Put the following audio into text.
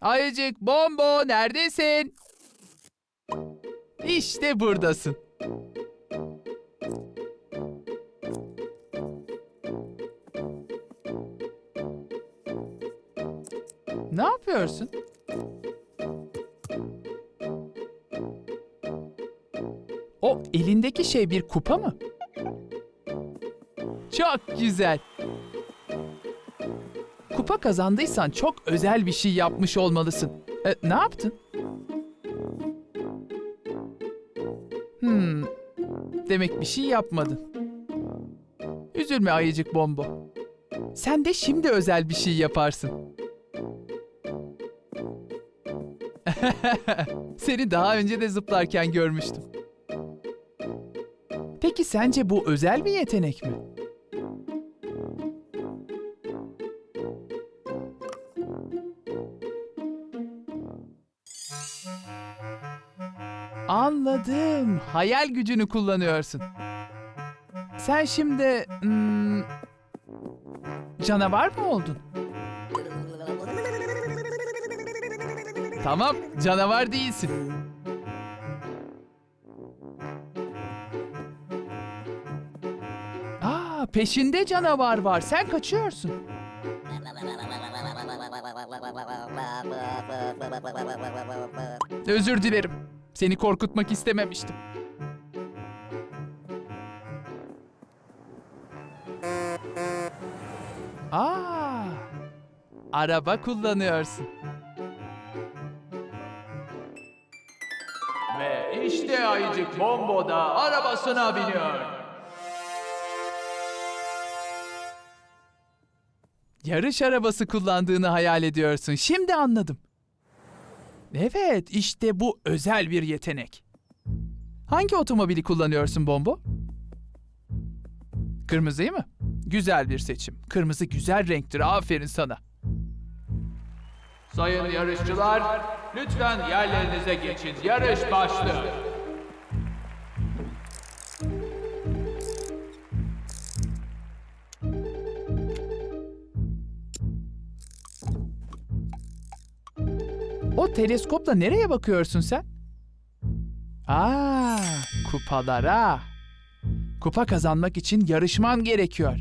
Ayıcık Bombo neredesin? İşte buradasın. Ne yapıyorsun? O elindeki şey bir kupa mı? Çok güzel. Kupa kazandıysan çok özel bir şey yapmış olmalısın. E, ne yaptın? Hmm. Demek bir şey yapmadın. Üzülme ayıcık bombo. Sen de şimdi özel bir şey yaparsın. Seni daha önce de zıplarken görmüştüm. Peki sence bu özel bir yetenek mi? Anladım. Hayal gücünü kullanıyorsun. Sen şimdi hmm, canavar mı oldun? Tamam, canavar değilsin. Aa, peşinde canavar var. Sen kaçıyorsun. Özür dilerim. Seni korkutmak istememiştim. Aa! Araba kullanıyorsun. Ve işte Ayıcık Bombo da arabasına biniyor. Yarış arabası kullandığını hayal ediyorsun. Şimdi anladım. Evet, işte bu özel bir yetenek. Hangi otomobili kullanıyorsun Bombo? Kırmızıyı mı? Güzel bir seçim. Kırmızı güzel renktir. Aferin sana. Sayın yarışçılar, lütfen yerlerinize geçin. Yarış başlıyor. O teleskopla nereye bakıyorsun sen? Aa, kupalara. Kupa kazanmak için yarışman gerekiyor.